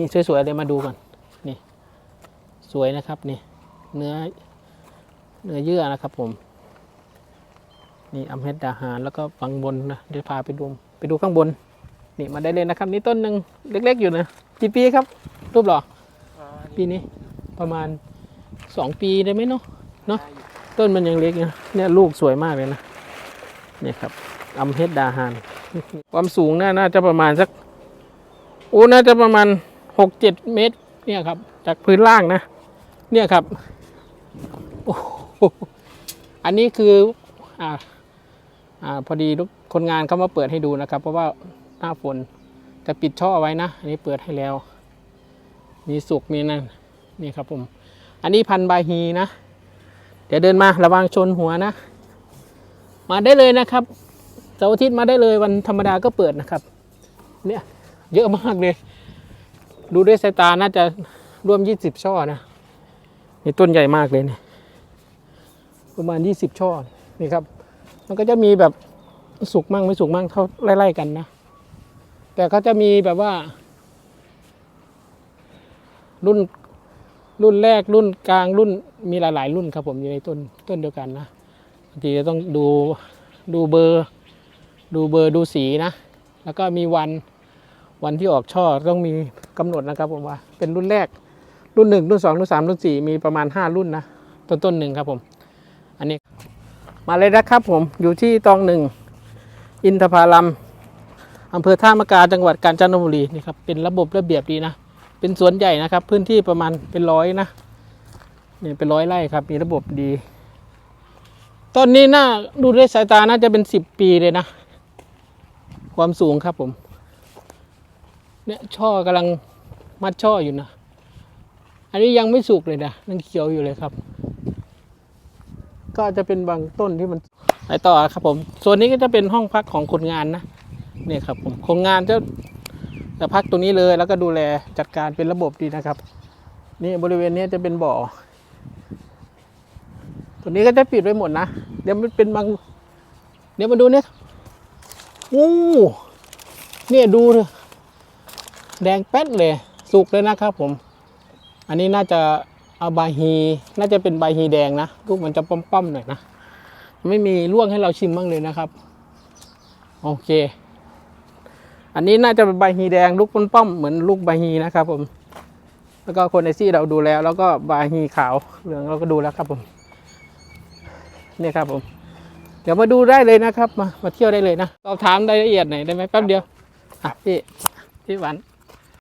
นี่สวยๆเลยมาดูก่อนนี่สวยนะครับนี่เนื้อเนื้อเยื่อนะครับผม นี่อำเฮ็ดดาหารแล้วก็ฝังบนนะเดี๋ยวพาไปดูไปดูข้างบน นี่มาได้เลยนะครับ นี่ต้นหนึ่งเล็กๆอยู่นะกี่ปีครับ รูปหรอปีนี้ประมาณสองปีได้ไหมเนาะเนาะต้นมันยังเล็กนะเนี่ยลูกสวยมากเลยนะเนี่ยครับอำเฮ็ดดาหารความสูงน่าน่าจะประมาณสักโอ้น่าจะประมาณ หกเจ็ดเมตร เนี่ยครับ จากพื้นล่างนะ เนี่ยครับอันนี้คืออ่าอ่าพอดีทุกคนงานเขามาเปิดให้ดูนะครับ เพราะว่าหน้าฝนแต่ปิดช่อไว้นะ อันนี้เปิดให้แล้ว มีสุกมีนั่นนี่ครับผม อันนี้พันบาฮีนะ เดี๋ยวเดินมาระวังชนหัวนะ มาได้เลยนะครับเสาร์อาทิตย์มาได้เลยวันธรรมดาก็เปิดนะครับ เนี่ยเยอะมากเลย ดูด้วยสายตาน่าจะร่วม 20 ช่อนะนี่ต้นใหญ่มากเลยเนี่ยประมาณ 20 ช่อนี่ครับ มันก็จะมีแบบสุกมั่งไม่สุกมั่งเท่าไล่ๆกันนะ แต่ก็จะมีแบบว่า รุ่นรุ่นแรกรุ่นกลางรุ่นมีหลาย ๆ รุ่นครับผมอยู่ในต้นต้นเดียวกันนะบางทีจะต้องดูดูเบอร์ ดูเบอร์ดูสีนะ แล้วก็มีวันวันที่ออกช่อต้องมี กำหนดนะครับผมว่าเป็นรุ่นแรก รุ่นหนึ่งรุ่นสองรุ่นสามรุ่นสี่มีประมาณห้ารุ่นนะต้นต้นหนึ่งครับผม อันนี้มาเลยนะครับผมอยู่ที่ตองหนึ่งอินทผลัมอำเภอท่ามะกาจังหวัดกาญจนบุรีนี่ครับเป็นระบบระเบียบดีนะเป็นสวนใหญ่นะครับ พื้นที่ประมาณเป็นร้อยนะเนี่ยเป็นร้อยไร่ครับ มีระบบดีต้นนี้น่าดูด้วยสายตาน่าจะเป็นสิบปีเลยนะ ความสูงครับผม เนี่ยช่อกำลัง มัดช่ออยู่นะ อันนี้ยังไม่สุกเลยนะยังเขียวอยู่เลยครับ ก็จะเป็นบางต้นที่มันไปต่อครับผมส่วนนี้ก็จะเป็นห้องพักของคนงานนะเนี่ยครับผมคนงานจะจะพักตรงนี้เลยแล้วก็ดูแลจัดการเป็นระบบดีนะครับ นี่บริเวณนี้จะเป็นบ่อตรงนี้ก็จะปิดไว้หมดนะ เดี๋ยวมันเป็นบาง เดี๋ยวมาดูเนี่ยอู้เนี่ยดูเลยแดงแป๊ดเลย สุกเลยนะครับผม อันนี้น่าจะเอาใบฮี น่าจะเป็นใบฮีแดงนะลูกมันจะป้อมๆหน่อยนะ ไม่มีร่วงให้เราชิมบ้างเลยนะครับ โอเค อันนี้น่าจะเป็นใบฮีแดงลูกป้นป้อมเหมือนลูกใบฮีนะครับผม แล้วก็คนในซี่เราดูแล้ว แล้วก็ใบฮีขาวเหลืองเราก็ดูแล้วครับผมเนี่ยครับผม เดี๋ยวมาดูได้เลยนะครับ มา มาเที่ยวได้เลยนะสอบถามรายละเอียดหน่อยได้ไหมแป๊บเดียว อะพี่พี่หวัน